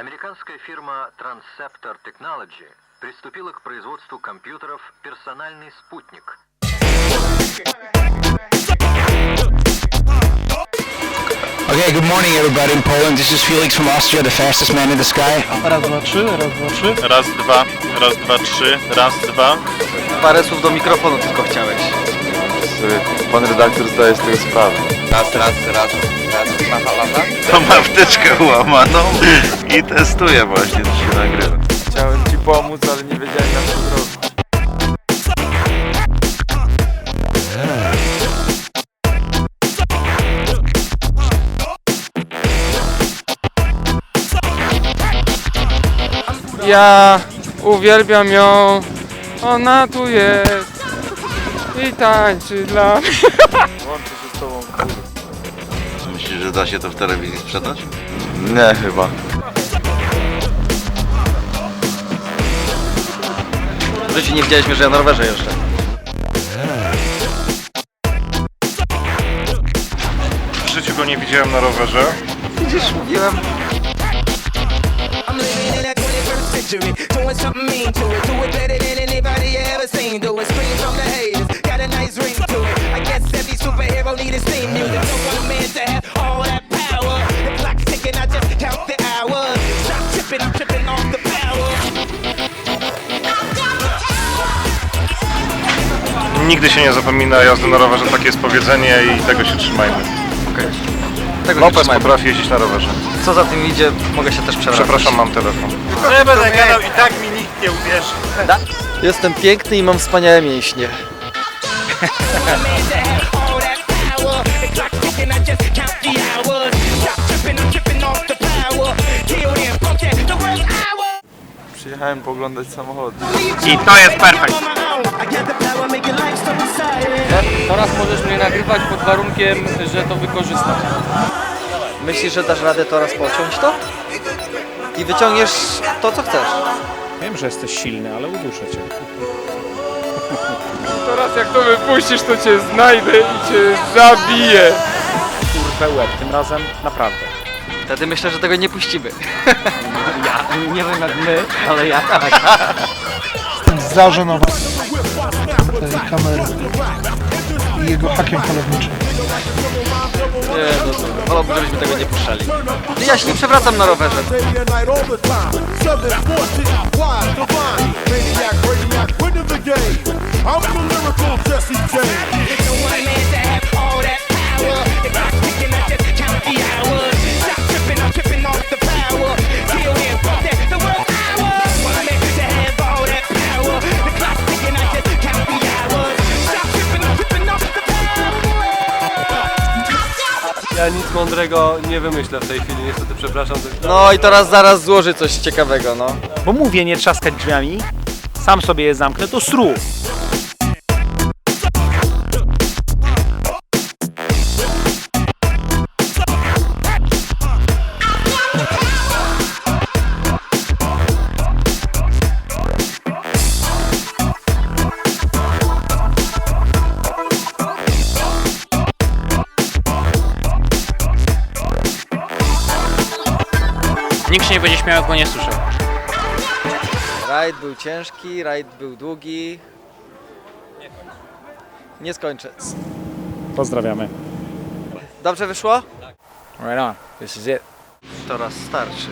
Американская фирма Transceptor Technology приступила к производству компьютеров «Персональный спутник». Okay, good morning everybody in Poland. This is Felix from Austria, the fastest man in the sky. Raz, dwa, trzy, raz, dwa, trzy. Raz, dwa, raz, dwa, trzy, raz, dwa. Parę słów do mikrofonu tylko chciałeś. Pan redaktor zdaje z tego sprawę. Raz, raz, raz, raz, lata. To ma wtyczkę łamaną i testuje właśnie, czy się nagrywa. Chciałem ci pomóc, ale nie wiedziałem jak to zrobić. Ja uwielbiam ją, ona tu jest i tańczy dla mnie. Łączę się z tobą. Myślisz, że da się to w telewizji sprzedać? Nie chyba. W życiu nie widzieliśmy, że ja na rowerze jeżdżę. W życiu go nie widziałem na rowerze. Widzisz, mówiłem. I'm living in that 21st century, doing something mean to it. Do it better than anybody ever seen. Do it, scream from the music. No one man to have all that power. The clock's ticking, I just count the hours. Stop tripping, I'm tripping off the power. Nigdy się nie zapomina jazdy na rowerze, takie jest powiedzenie i tego się trzymajmy. Tego się Lopez trzymajmy. potrafi jeździć na rowerze. Co za tym idzie, mogę się też przewracać. Przepraszam, mam telefon. Nie będę gadał i tak mi nikt nie uwierzy. Jestem piękny i mam wspaniałe mięśnie. No one man to have all Przyjechałem poglądać samochody. I to jest perfekt. Teraz możesz mnie nagrywać pod warunkiem, że to wykorzystasz. Myślisz, że dasz radę teraz pociąć to? I wyciągniesz to, co chcesz. Wiem, że jesteś silny, ale uduszę cię. Teraz jak to wypuścisz, to cię znajdę i cię zabiję. Kurwę łeb, tym razem naprawdę. Wtedy myślę, że tego nie puścimy. Ja nie wiem jak my, ale ja tak. zażenować tej kamery i jego hakiem polowniczym. Nie, no to wolałbym, żebyśmy tego nie puszczali. Ja się nie przewracam na rowerze. No Ja nic mądrego nie wymyślę w tej chwili, niestety przepraszam. No i teraz zaraz złoży coś ciekawego, no. Bo mówię nie trzaskać drzwiami, sam sobie je zamknę, to sru. Nikt się nie będzie śmiał, jak go nie słyszał. Rajd był ciężki, rajd był długi. Nie skończę. Pozdrawiamy. Dobrze wyszło? Right on. This is it. Teraz starczy.